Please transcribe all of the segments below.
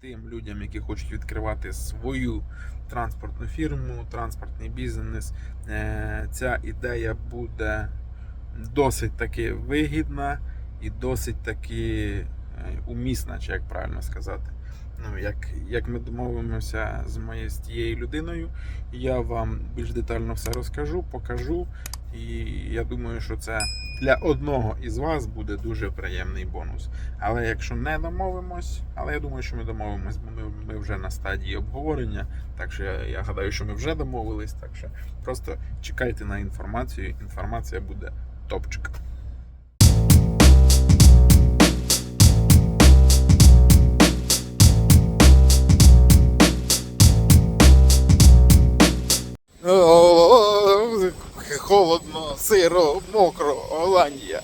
тим людям, які хочуть відкривати свою транспортну фірму, транспортний бізнес. Е, Ця ідея буде досить таки вигідна і досить таки е, умісна, чи як правильно сказати. Ну, як, як ми домовимося з моєю з тією людиною, я вам більш детально все розкажу, покажу. І я думаю, що це для одного із вас буде дуже приємний бонус. Але якщо не домовимось, але я думаю, що ми домовимось, бо ми, ми вже на стадії обговорення. Так що я, я гадаю, що ми вже домовились. Так що просто чекайте на інформацію. Інформація буде топчик. Холодно, сиро, мокро, Голландія.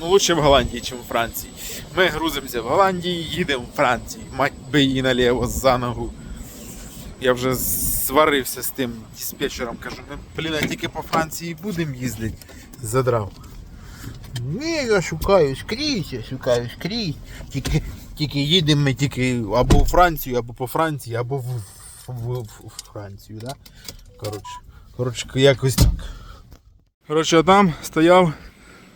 Ну, лучше в Голландії, ніж в Франції. Ми грузимося в Голландії, їдемо в Францію. Мать би її наліво за ногу. Я вже сварився з тим диспетчером, кажу, ми, блін, а тільки по Франції будемо їздити. Задрав. Ні, я шукаю скрізь, я шукаю скрізь. Тільки, тільки їдемо ми тільки або у Францію, або по Франції, або в, в, Францію, да? Коротше, коротше, якось так. Коротше, там стояв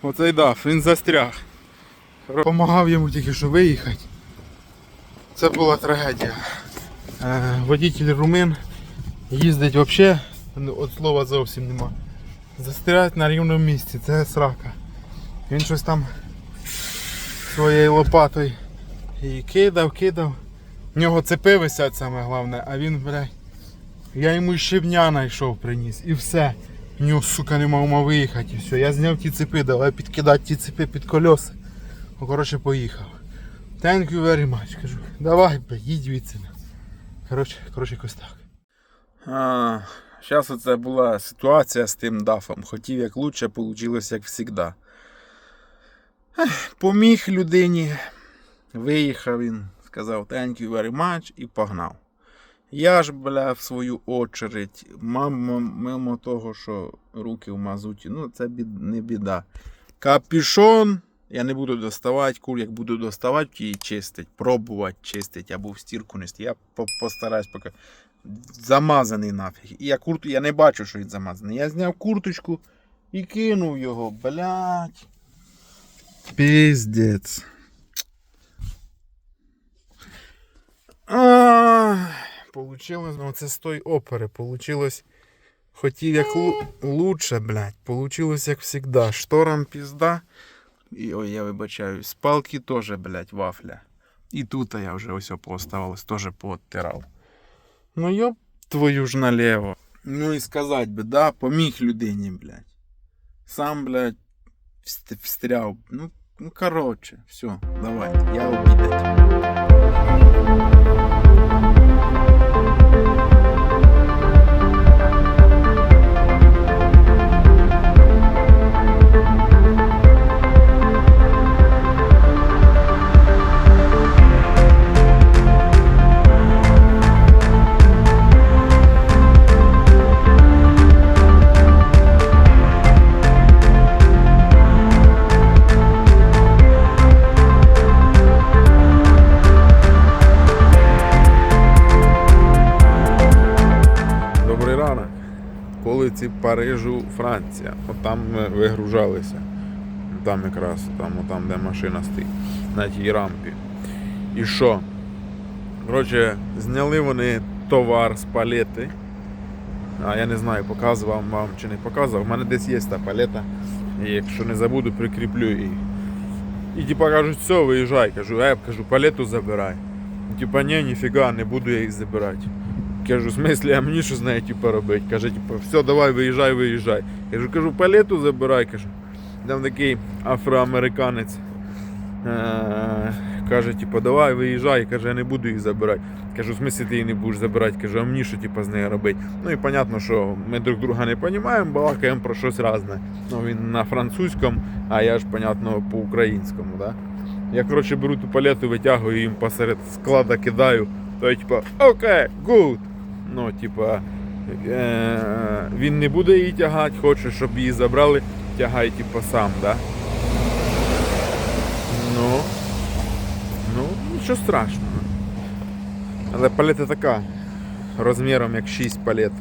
оцей даф, він застряг. Помагав йому тільки що виїхати. Це була трагедія. Е, водитель румин їздить взагалі, от слова зовсім нема. Застрять на рівному місці, це срака. Він щось там своєю лопатою і кидав, кидав. В нього цепи висять саме головне, а він, блядь, я йому щебня знайшов, приніс і все. В нього, сука, нема ума виїхати і все. Я зняв ті цепи, давай підкидати ті цепи під колеса. Ну, коротше, поїхав. Thank you very much. Кажу, давай, бля, їдь відси. Коротше, коротше, якось так. А, зараз оце була ситуація з тим дафом. Хотів як лучше, вийшло як завжди. Поміг людині. Виїхав він, сказав thank you very much і погнав. Я ж, бля, в свою очередь, мимо, мимо того, що руки в мазуті, ну це бід, не біда. Капюшон я не буду доставати, кур, як буду доставати, її чистить, пробувати чистить або в стірку нести. Я постараюсь поки. Замазаний нафіг. Я курту, я не бачу, що він замазаний. Я зняв курточку і кинув його, блядь. Піздець. Получилось, ну це з той опери. Получилось. Хотів як лу... лучше, блядь. Получилось як завжди. Шторам пізда. І ой, я вибачаю. З палки теж, блядь, вафля. І тут я вже ось пооставалось, теж пооттирав. Ну йоп твою ж налево. Ну і сказать би, да, поміг людині, блядь. Сам, блядь, вст- встряв. Ну, ну короче, все, давайте, я обідать. Вулиці Парижу, Франція. От там ми вигружалися. Там якраз, там, там, де машина стоїть, на тій рампі. І що? Коротше, зняли вони товар з палети. А я не знаю, показував вам чи не показував. У мене десь є та палета. І якщо не забуду, прикріплю її. І типа кажуть, все, виїжджай. Кажу, е, кажу, палету забирай. Типа, ні, ніфіга, не буду я їх забирати. Кажу, в смислі, а мені що з типу, робити? Каже, типу, все, давай, виїжджай, виїжджай. Кажу, кажу, палету забирай, кажу. Там такий афроамериканець. Е, каже, типу, давай, виїжджай. Каже, я не буду їх забирати. Кажу, в смислі ти її не будеш забирати. Кажу, а мені що типу, з нею робити? Ну і понятно, що ми друг друга не розуміємо, балакаємо про щось різне. Ну, він на французькому, а я ж, понятно, по-українському. Да? Я, коротше, беру ту палету, витягую їм посеред склада кидаю. То я, типа, окей, good. Ну, типа, е- він не буде її тягати, хоче, щоб її забрали, тягай, типа, сам, да? Ну. Ну, Нічого страшного. Але палета така, розміром як 6 палет.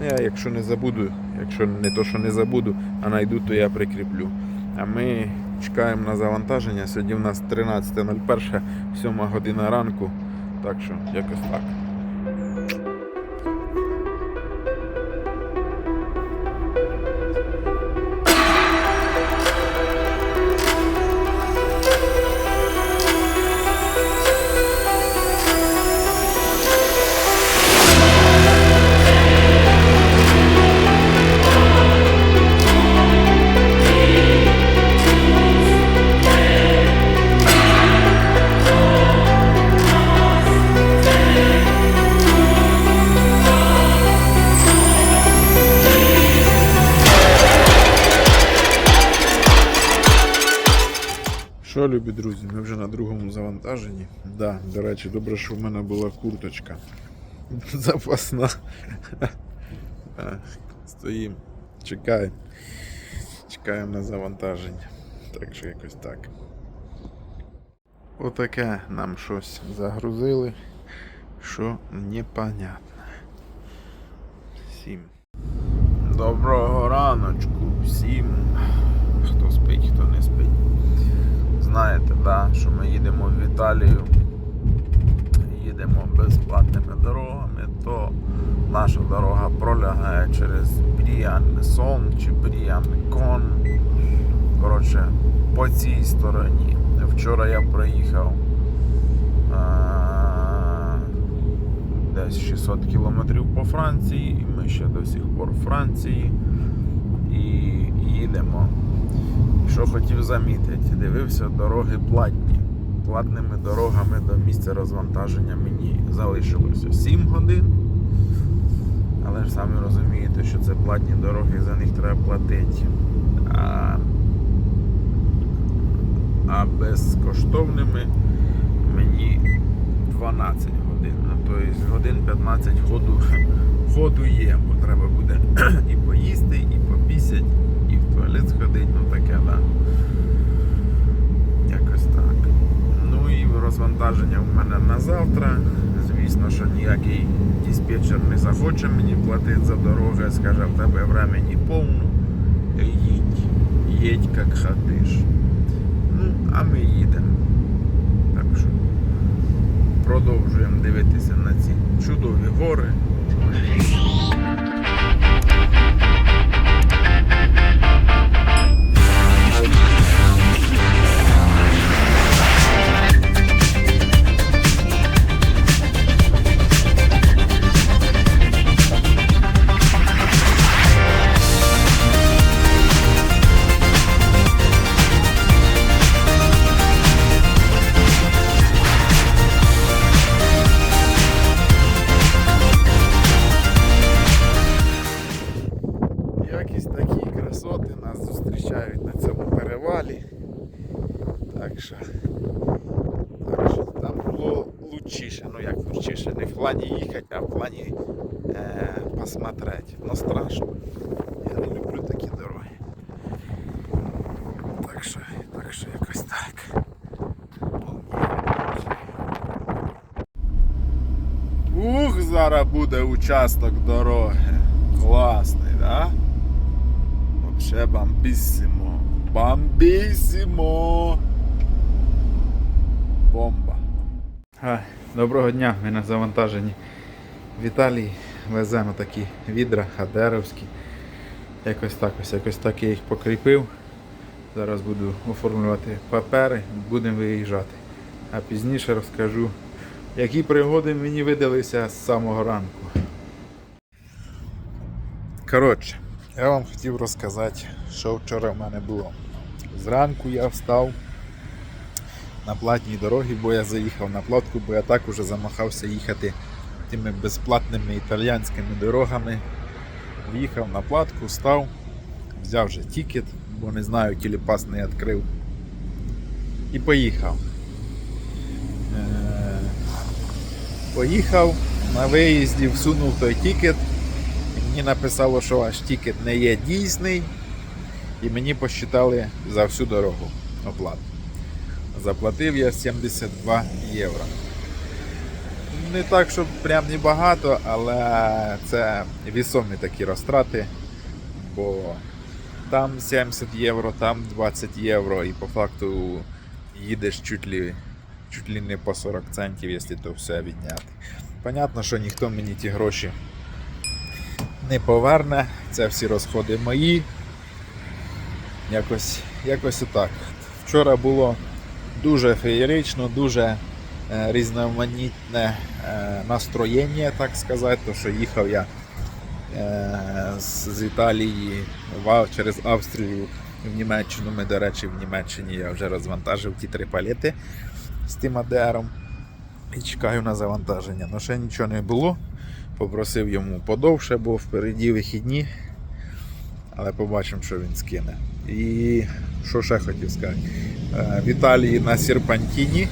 Ну, Я якщо не забуду, якщо не то, що не забуду, а знайду, то я прикріплю. А ми чекаємо на завантаження. Сьогодні в нас 13.01, 7 година ранку. Так що якось так. Любі друзі, ми вже на другому завантаженні. Да, до речі, добре, що в мене була курточка. Запасна. Стоїмо, чекаємо. Чекаємо на завантаження. Так що якось так. Отаке нам щось загрузили, що непонятно. Всім. Доброго раночку всім. Хто спить, хто не спить. Знаєте, да, що ми їдемо в Італію, їдемо безплатними дорогами, то наша дорога пролягає через Бріан Сон чи Бріан Кон. Коротше, по цій стороні. Вчора я проїхав а, десь 600 кілометрів по Франції, і ми ще до сих пор в Франції. І їдемо. Що хотів замітити, дивився, дороги платні. Платними дорогами до місця розвантаження мені залишилося 7 годин. Але ж самі розумієте, що це платні дороги, за них треба платити. А, а безкоштовними мені 12 годин. Тобто годин 15 ходу, ходу є, бо треба буде і поїсти, і попісять, туалет сходити, ну таке, да. Якось так. Ну і розвантаження в мене на завтра. Звісно, що ніякий диспетчер не захоче мені платити за дорогу, скаже, в тебе времени повно. Їдь, їдь як хотиш. Ну, а ми їдемо. Так що продовжуємо дивитися на ці чудові гори. Що там було лучіше, ну як лучіше, не в плані їхати, а в плані е, посмотреть. Ну страшно. Я не люблю такі дороги. Так що, так що якось так. Ух, зараз буде участок дороги. Класний, да? Вообще бомбісімо. Бомбісімо. Доброго дня, ми на завантаженні в Італії. Веземо такі відра, хадеровські. Якось так ось, якось так я їх покріпив. Зараз буду оформлювати папери, будемо виїжджати. А пізніше розкажу, які пригоди мені видалися з самого ранку. Коротше, я вам хотів розказати, що вчора в мене було. Зранку я встав на платній дорогі, бо я заїхав на платку, бо я так уже замахався їхати тими безплатними італіянськими дорогами. В'їхав на платку, став, взяв вже тікет, бо не знаю, тіліпас не відкрив. І поїхав. Е, Поїхав на виїзді, всунув той тікет. І мені написало, що ваш тікет не є дійсний, і мені посчитали за всю дорогу оплату. Заплатив я 72 євро. Не так, щоб прям не багато, але це вісомі такі розтрати, бо там 70 євро, там 20 євро, і по факту їдеш чуть ли, чуть ли не по 40 центів, якщо то все відняти. Понятно, що ніхто мені ті гроші не поверне, це всі розходи мої. Якось, якось отак. Вчора було дуже феєрично, дуже е, різноманітне е, настроєння, так сказати, то що їхав я е, з, Італії через Австрію в Німеччину. Ми, до речі, в Німеччині я вже розвантажив ті три палети з тим АДРом і чекаю на завантаження. Ну ще нічого не було. Попросив йому подовше, бо впереді вихідні. Але побачимо, що він скине. І що ще хотів сказати? Е, В Італії на Серпантіні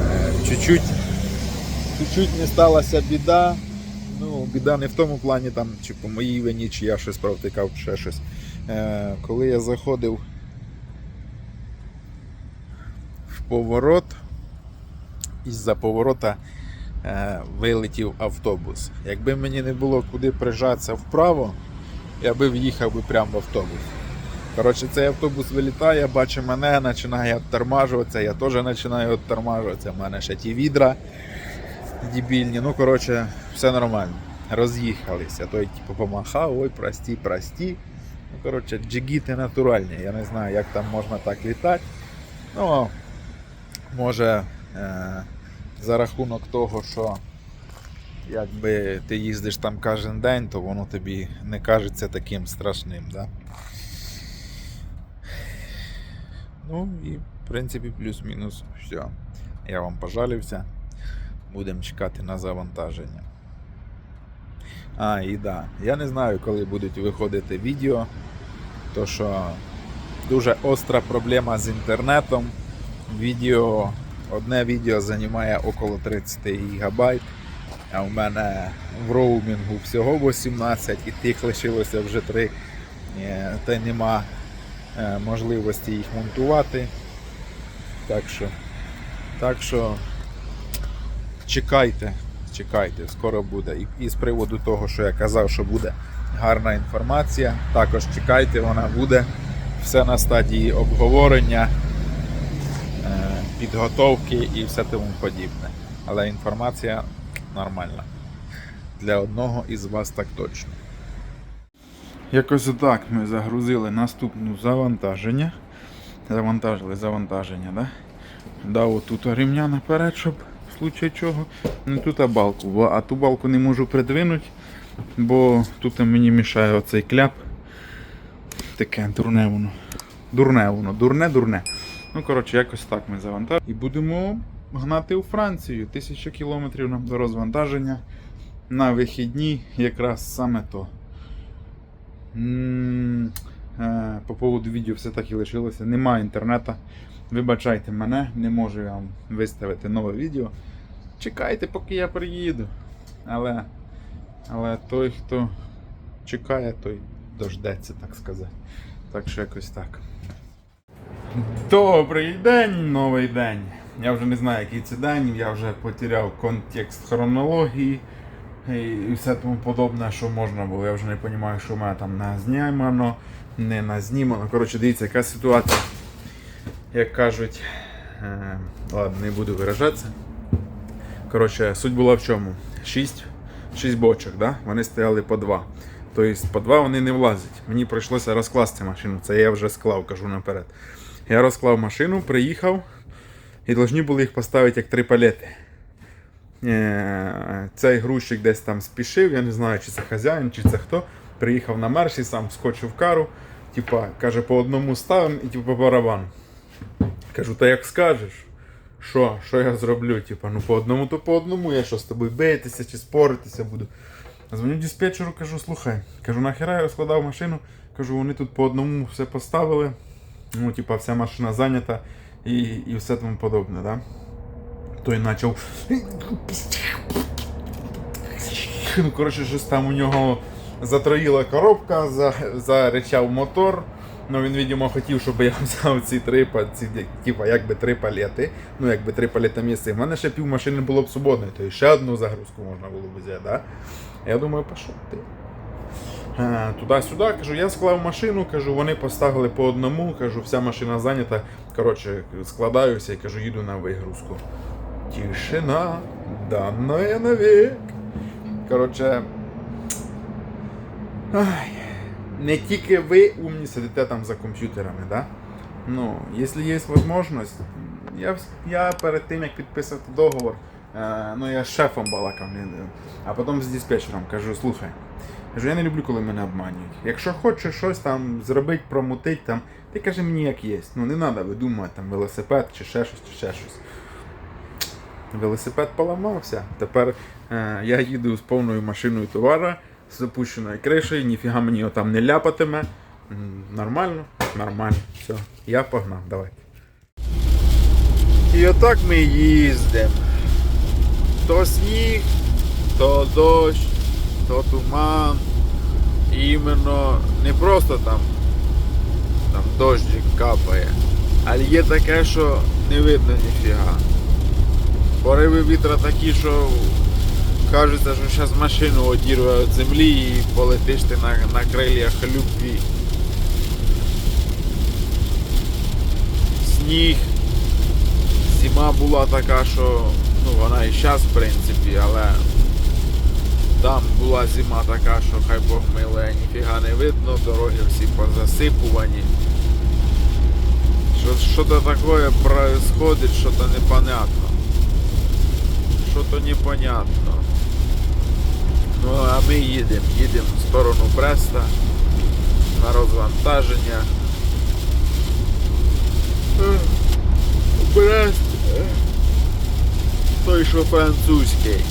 е, чуть-чуть, чуть-чуть не сталася біда. Ну, біда не в тому плані, там, чи по моїй вині, чи я щось провтикав, чи ще щось. Е, Коли я заходив в поворот, із-за поворота вилетів автобус. Якби мені не було куди прижатися вправо, я би в'їхав би прямо в автобус. Коротше, цей автобус вилітає, бачить мене, починає відтормажуватися, я теж починаю відтормажуватися. У мене ще ті відра дебільні. Ну, коротше, все нормально. Роз'їхалися. Той типу помахав, ой, прості, прості. Ну, коротше, джигіти натуральні. Я не знаю, як там можна так літати. Ну, може, е- за рахунок того, що якби ти їздиш там кожен день, то воно тобі не кажеться таким страшним. Да? Ну і в принципі плюс-мінус все. Я вам пожалився. Будемо чекати на завантаження. А, і да. Я не знаю, коли будуть виходити відео, то що дуже остра проблема з інтернетом. Відео, одне відео займає около 30 гігабайт, а в мене в роумінгу всього 18 і тих лишилося вже 3. Е, Та нема можливості їх монтувати. Так що, так що чекайте, чекайте, скоро буде. І, і з приводу того, що я казав, що буде гарна інформація, також чекайте, вона буде. Все на стадії обговорення, е, підготовки і все тому подібне. Але інформація нормальна. Для одного із вас так точно. Якось отак ми загрузили наступне завантаження. Завантажили завантаження, да? Дав отут ремня наперед, щоб в случай чого. Не тут а балку, бо- а ту балку не можу придвинути, бо тут мені мішає оцей кляп. Таке дурне воно. Дурне воно, дурне, дурне. Ну, коротше, якось так ми завантажимо. І будемо гнати у Францію. Тисяча кілометрів нам до розвантаження. На вихідні якраз саме то. Е, По поводу відео все так і лишилося. Немає інтернету. Вибачайте мене, не можу я вам виставити нове відео. Чекайте, поки я приїду. Але, але той, хто чекає, той дождеться, так сказати. Так що якось так. Добрий день, новий день. Я вже не знаю, який це день, я вже потеряв контекст хронології і все тому подобне, що можна було. Я вже не розумію, що в мене там назнімано, не назнімано. Коротше, дивіться, яка ситуація. Як кажуть, е, ладно, не буду виражатися. Коротше, суть була в чому? 6, 6 бочок, да? вони стояли по 2. Тобто по 2 вони не влазять. Мені прийшлося розкласти машину. Це я вже склав, кажу наперед. Я розклав машину, приїхав і повинні були їх поставити як три палети. Е, Цей грузчик десь там спішив, я не знаю, чи це хазяїн, чи це хто. Приїхав на мерші, сам скочив в кару. Типа, каже, по одному ставимо і по барабану. Кажу, та як скажеш? Що? Що я зроблю? Типа, ну по одному, то по одному. Я що з тобою битися чи споритися буду. Дзвоню диспетчеру, кажу, слухай, кажу, нахера я розкладав машину. Кажу, вони тут по одному все поставили. Ну, типа, вся машина зайнята і, і все тому подобне, да? Той почав. Ну, коротше, щось там у нього затроїла коробка, за, заричав мотор. Ну він, видимо, хотів, щоб я взяв ці три, ці, типа, якби три палети, ну якби три палета місця. В мене ще пів машини було б свободне, то ще одну загрузку можна було б взяти, да? Я думаю, пішов ти. Е, Туди-сюди, кажу, я склав машину, кажу, вони поставили по одному, кажу, вся машина зайнята. Коротше, складаюся і кажу, їду на вигрузку. Тишина, данная навік. Коротше. Не тільки ви умні сидите там за комп'ютерами, да? Ну, якщо є можливість, я, я перед тим як підписувати договор, е, ну я з шефом балакав, а потім з диспетчером кажу, слухай. Кажу, я не люблю, коли мене обманюють. Якщо хочеш щось там зробити, промутить, там, ти кажи мені як є. Ну не треба видумувати там велосипед чи ще щось, чи ще щось. Велосипед поламався. Тепер е, я їду з повною машиною товара, з запущеною кришею, ніфіга мені його там не ляпатиме. Нормально, нормально. Все, я погнав, давай. І отак ми їздимо. То сніг, то дощ, то туман. Іменно не просто там, там дощик капає, але є таке, що не видно ніфіга. Пориви вітра такі, що кажеться, що зараз машину одірве від землі і полетиш ти на, на крилях любві. Сніг. Зима була така, що ну вона і зараз в принципі, але там була зима така, що хай Бог миле, ніфіга не видно, дороги всі позасипувані. Що, що-то таке происходит, що-то непонятно. Що-то непонятно. Ну а ми їдемо, їдемо в сторону Бреста на розвантаження. Брест. ех. Той, що французький.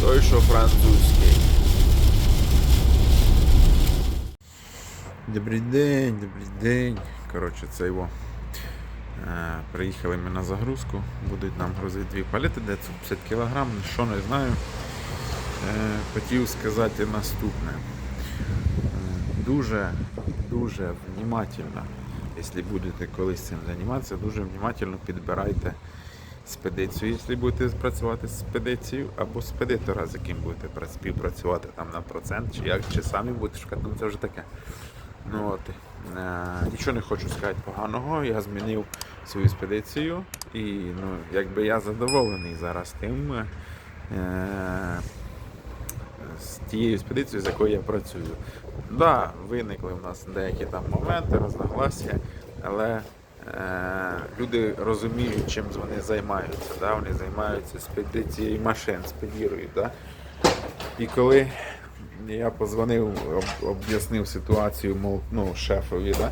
Той, що французький. Добрий день, добрий день. Коротше, це його. Е, Приїхали ми на загрузку. Будуть нам грузити дві палети, 950 кг, що не знаю. Е, Хотів сказати наступне. Е, Дуже, дуже внимательно, якщо будете колись цим займатися, дуже внимательно підбирайте спедицію, якщо будете працювати з спедицією, або спедитора, з яким будете співпрацювати там на процент, чи як, чи самі будете шукати, ну це вже таке. Ну от, е, нічого не хочу сказати поганого. Я змінив свою спедицію і ну, якби я задоволений зараз тим. Е, з тією спедицією, з якою я працюю. Так, да, виникли в нас деякі там моменти, розногласія, але е, люди розуміють, чим вони займаються. Да? Вони займаються спедицією машин, спедірують. Да? І коли я позвонив, об, об'яснив ситуацію мол, ну, шефові да?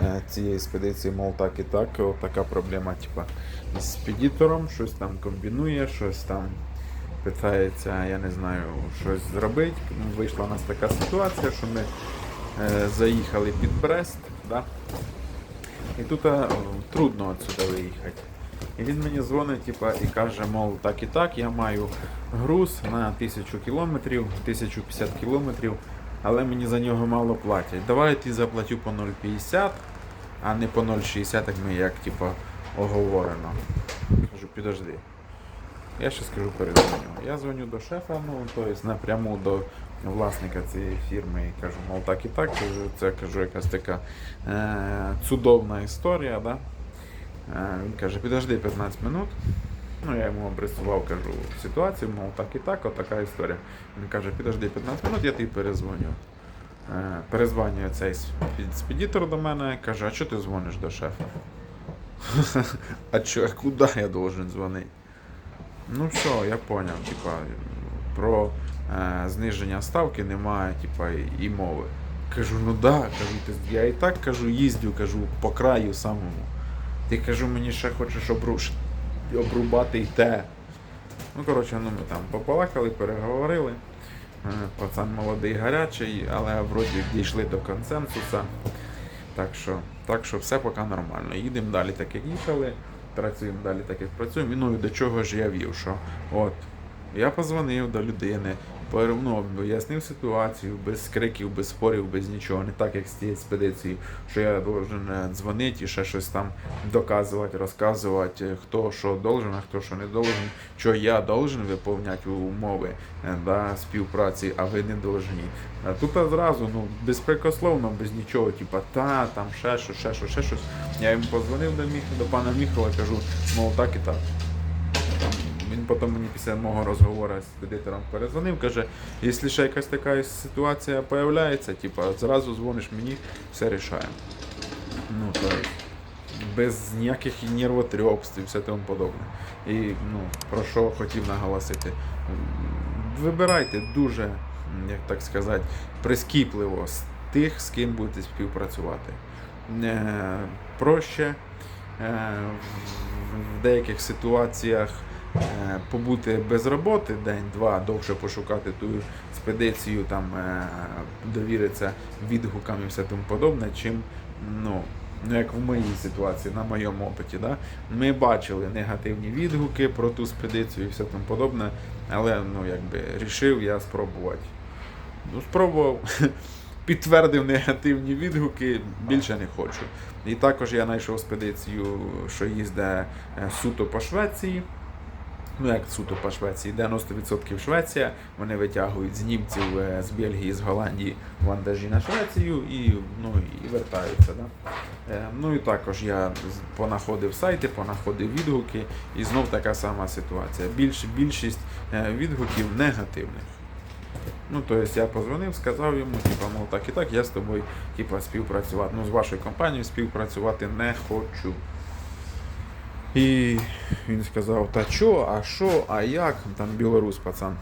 е, цієї спедиції, мов так і так, от така проблема, типа, з спедітором, щось там комбінує, щось там питається, я не знаю, щось зробити. Вийшла у нас така ситуація, що ми е, заїхали під Брест, да? і тут е, трудно відсюди виїхати. І він мені дзвонить типа, і каже, мов так і так, я маю груз на 1000 кілометрів, 1050 кілометрів, але мені за нього мало платять. Давай я ті заплатю по 0,50, а не по 0,60, як ми як типа, оговорено. Кажу, підожди. Я ще скажу перезвоню. Я дзвоню до шефа, ну тобто напряму до власника цієї фірми і кажу, мов так і так, це кажу, якась така е, чудовна історія. Да? Е, він каже, підожди 15 минут. Ну, я йому обрисував, кажу, ситуацію, мов так і так, отака історія. Він каже, підожди 15 минут, я тобі перезвоню. Е, перезвонює цей спедітор до мене, каже, а чого ти дзвониш до шефа? а чо, куди я должен дзвонити? Ну все, я поняв, типа, про е, зниження ставки немає, типа, і мови. Кажу, ну да, кажу, я і так кажу, їздю, кажу, по краю самому. Ти кажу, мені ще хочеш обруш, обрубати й те. Ну, коротше, ну ми там побалакали, переговорили. Е, Пацан молодий гарячий, але вроді дійшли до консенсуса. Так що, так що все поки нормально. Їдемо далі, так як їхали, працюємо далі, так як працюємо. І ну і до чого ж я вів, що от я позвонив до людини, ну, пояснив ситуацію без криків, без спорів, без нічого. Не так, як з тією експедицією, що я должен е, дзвонити і ще щось там доказувати, розказувати, е, хто що должен, а хто що не должен, що я должен виповняти умови е, да, співпраці, а ви не должні. Тут одразу, ну, безпрекословно, без нічого, типа, та, там ще щось, ще щось, ще щось. Я йому позвонив до, Міх, до пана Міхова, кажу, мов так і так. Потім мені після мого розговору з експедитором перезвонив, каже, якщо ще якась така ситуація появляється, типа, зразу дзвониш мені, все рішаємо. Ну, то без ніяких нервотрепств і все тому подобне. І ну, про що хотів наголосити. Вибирайте дуже, як так сказати, прискіпливо з тих, з ким будете співпрацювати. Е, Проще е, в- деяких ситуаціях побути без роботи день-два, довше пошукати ту експедицію, там е, довіритися відгукам і все тому подобне, чим ну, ну як в моїй ситуації, на моєму опиті. Да? Ми бачили негативні відгуки про ту експедицію і все тому подобне, але ну, якби рішив я спробувати. Ну, спробував, підтвердив негативні відгуки, більше не хочу. І також я знайшов експедицію, що їздить е, суто по Швеції. Ну, як суто по Швеції, 90% Швеція. Вони витягують з німців е, з Бельгії, з Голландії вантажі на Швецію і, ну, і вертаються. Да? Е, Ну і також я понаходив сайти, понаходив відгуки, і знов така сама ситуація. Більш, більшість е, відгуків негативних. Ну, то есть я позвонив, сказав йому, типа, мов так і так, я з тобою типа, співпрацювати. Ну, з вашою компанією співпрацювати не хочу. І він сказав, та чо, а що, а як? Там білорус пацан.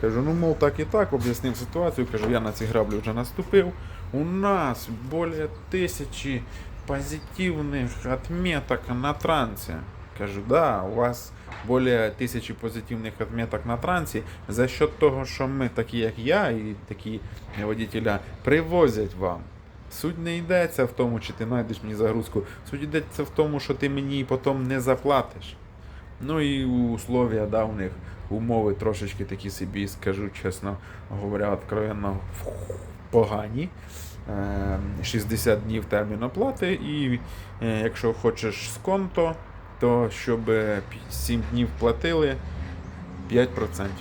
Кажу, ну мов так і так, об'яснив ситуацію. Кажу, я на ці граблі вже наступив. У нас більше тисячі позитивних отметок на трансі. Кажу, да, у вас більше тисячі позитивних отметок на трансі за счет того, що ми, такі як я і такі водителя, привозять вам. Суть не йдеться в тому, чи ти знайдеш мені загрузку. Суть йдеться в тому, що ти мені потім не заплатиш. Ну і условия, да, у умови трошечки такі собі, скажу чесно говоря, откровенно погані. Е, 60 днів термін оплати, і е, якщо хочеш з конто, то щоб 7 днів платили 5%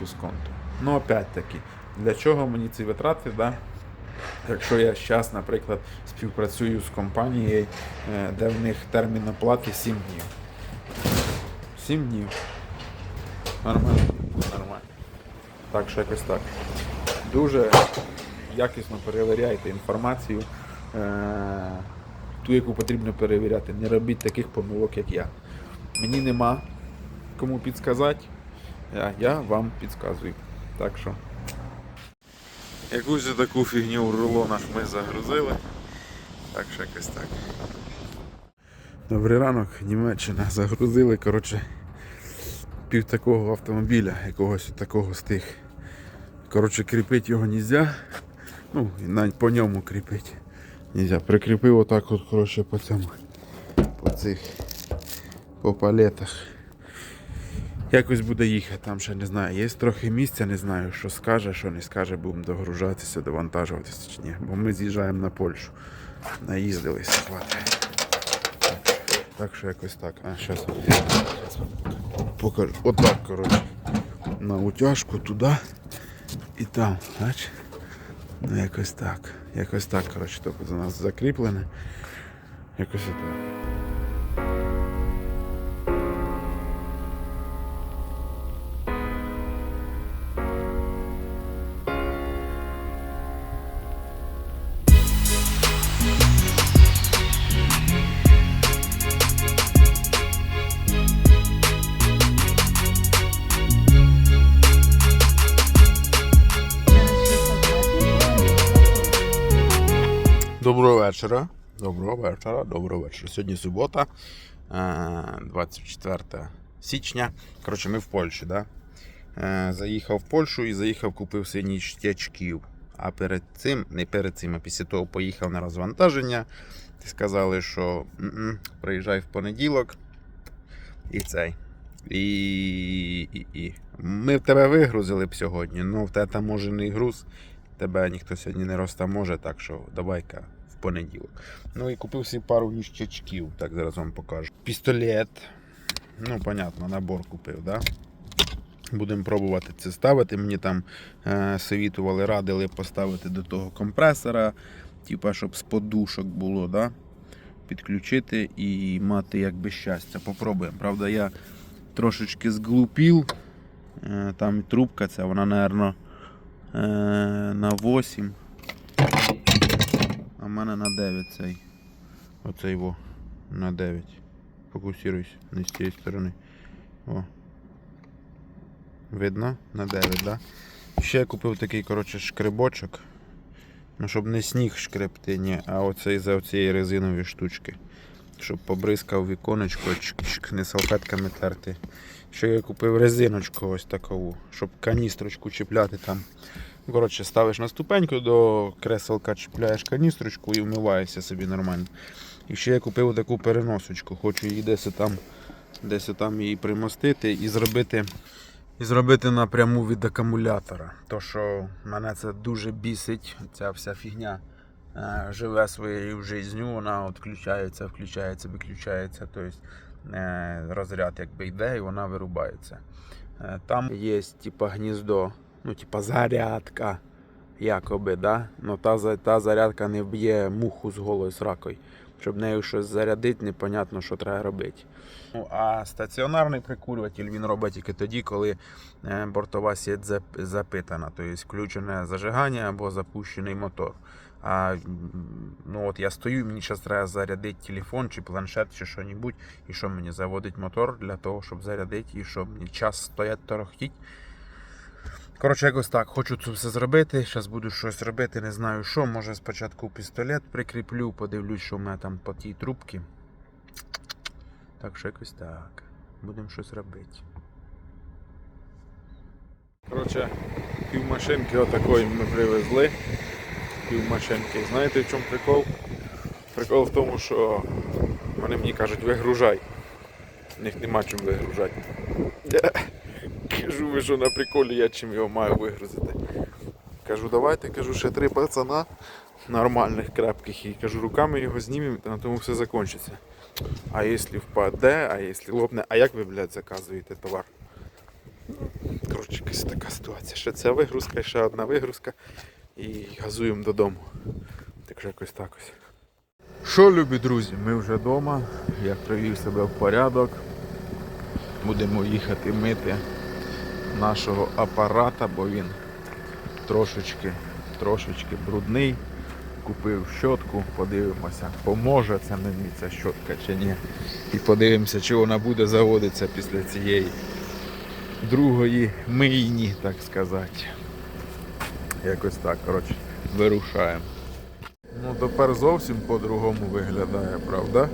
з конто. Ну, опять таки, для чого мені ці витрати, да? Якщо я зараз, наприклад, співпрацюю з компанією, е, де в них термін оплати 7 днів. 7 днів. Нормально, нормально. Так що якось так. Дуже якісно перевіряйте інформацію, е, ту, яку потрібно перевіряти. Не робіть таких помилок, як я. Мені нема кому підсказати, я вам підказую. Так що. Якусь таку фігню в рулонах ми загрузили. Так що якось так. Добрий ранок, Німеччина. Загрузили, коротше, пів такого автомобіля, якогось такого з тих. Коротше, кріпити його нельзя. Ну, і навіть по ньому кріпити. Нельзя. Прикріпив отак от, коротше, по цьому. По цих по палетах. Якось буде їхати, там ще не знаю. Є трохи місця, не знаю, що скаже, що не скаже, будемо догружатися, довантажуватися чи ні. Бо ми з'їжджаємо на Польщу. Наїздилися, хватає. Так, що якось так. А, зараз покажу. Отак, коротше. На утяжку туди і там, бач? Ну якось так. Якось так, коротше, тобто за нас закріплене. Якось отак. Доброго вечора, доброго вечора. Сьогодні субота, е, 24 січня. Коротше, ми в Польщі, да? Е, Заїхав в Польщу і заїхав, купив собі ніштячків. А перед цим, не перед цим, а після того поїхав на розвантаження. Сказали, що «М-м, приїжджай в понеділок. І цей. І і, і. Ми в тебе вигрузили б сьогодні, але в тебе там груз. Тебе ніхто сьогодні не розтаможе, так що давай-ка понеділок. Ну і купив собі пару ніщачків, так зараз вам покажу. Пістолет. Ну, понятно, набор купив, да? Будемо пробувати це ставити. Мені там е, совітували, радили поставити до того компресора, типа, щоб з подушок було, да? підключити і мати якби щастя. Попробуємо. Правда, я трошечки зглупів. Е, Там трубка ця, вона, напевно, на 8. А в мене на 9 цей. Оцей во. На 9. Фокусируйся не з цієї сторони. О. Видно? На 9, да? Ще я купив такий, коротше, шкребочок. Ну, щоб не сніг шкребти, ні, а оцей за цієї резинові штучки. Щоб побризкав віконечко, не салфетками терти. Ще я купив резиночку ось таку, щоб каністрочку чіпляти там. Коротше, ставиш на ступеньку до креселка, чіпляєш каністрочку і вмиваєшся собі нормально. І ще я купив таку переносочку. Хочу її десь там, десь там її примостити і зробити і зробити напряму від акумулятора. То що мене це дуже бісить, ця вся фігня е, живе своєю життю, вона от включається, виключається. Тобто розряд якби йде і вона вирубається. Е, Там є типа гніздо, ну типа зарядка. Якоби, да? Ну, та, та зарядка не вб'є муху з голою сракою. Щоб нею щось зарядити, непонятно, що треба робити. Ну, а стаціонарний прикурюватель він робить тільки тоді, коли е, бортова сіть запитана, тобто включене зажигання або запущений мотор. А ну от я стою, мені зараз треба зарядити телефон чи планшет, чи що-небудь, і що мені заводить мотор для того, щоб зарядити, і щоб мені час стоять торохтіть. Коротше, якось так, хочу це все зробити. Зараз буду щось робити, не знаю що. Може спочатку пістолет прикріплю, подивлюсь, що в мене там по тій трубці. Так що якось так. Будемо щось робити. Коротше, півмашинки отакої ми привезли. Півмашинки. Знаєте в чому прикол? Прикол в тому, що вони мені кажуть, вигружай. В них нема чим вигружати. Кажу, ви що на приколі, я чим його маю вигрузити. Кажу, давайте, кажу, ще три пацана нормальних, крепких. І кажу, руками його знімемо, на тому все закінчиться. А якщо впаде, а якщо лопне, а як ви, блядь, заказуєте товар? Коротше, якась така ситуація. Ще ця вигрузка, ще одна вигрузка і газуємо додому. Так що якось так ось. Що, любі друзі, ми вже вдома. Я привів себе в порядок. Будемо їхати мити нашого апарата, бо він трошечки, трошечки брудний. Купив щотку, подивимося, поможе це мені ця щотка чи ні. І подивимося, чи вона буде заводитися після цієї другої мийні, так сказати. Якось так, коротше, вирушаємо. Ну тепер зовсім по-другому виглядає, правда?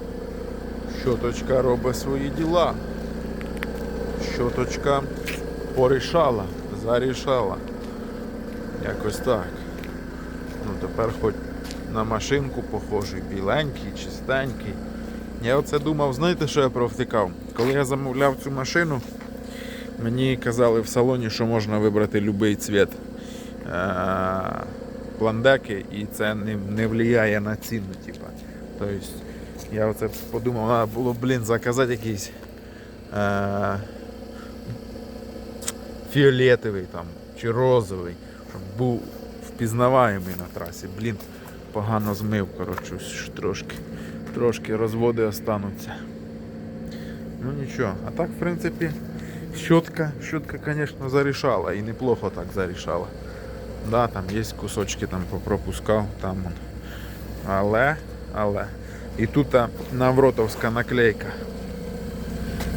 Щоточка робить свої діла. Щоточка порішала, зарішала. Якось так. Ну тепер хоч на машинку похожий, біленький, чистенький. Я оце думав, знаєте, що я провтикав? Коли я замовляв цю машину, мені казали в салоні, що можна вибрати будь-який цвіт е, пландеки, і це не, не впливає на ціну. Типа. Тобто, я оце подумав, треба було, блін, заказати якийсь е, фіолетовий там, чи розовий, щоб був впізнаваємий на трасі. Блін, погано змив, коротше, трошки, трошки розводи остануться. Ну нічого, а так, в принципі, щотка, щотка, звісно, зарішала і неплохо так зарішала. Да, там є кусочки там попропускав, там. Але, але. І тут навротовська наклейка.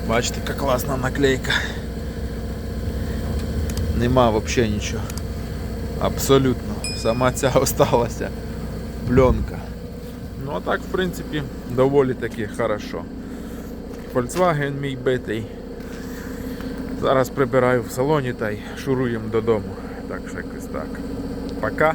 Бачите, яка класна наклейка. Нема взагалі нічого. Абсолютно. Сама ця осталася пленка. Ну а так, в принципі, доволі таки хорошо. Volkswagen мій битий. Зараз прибираю в салоні та й шуруємо додому. Так що якось так. Пока.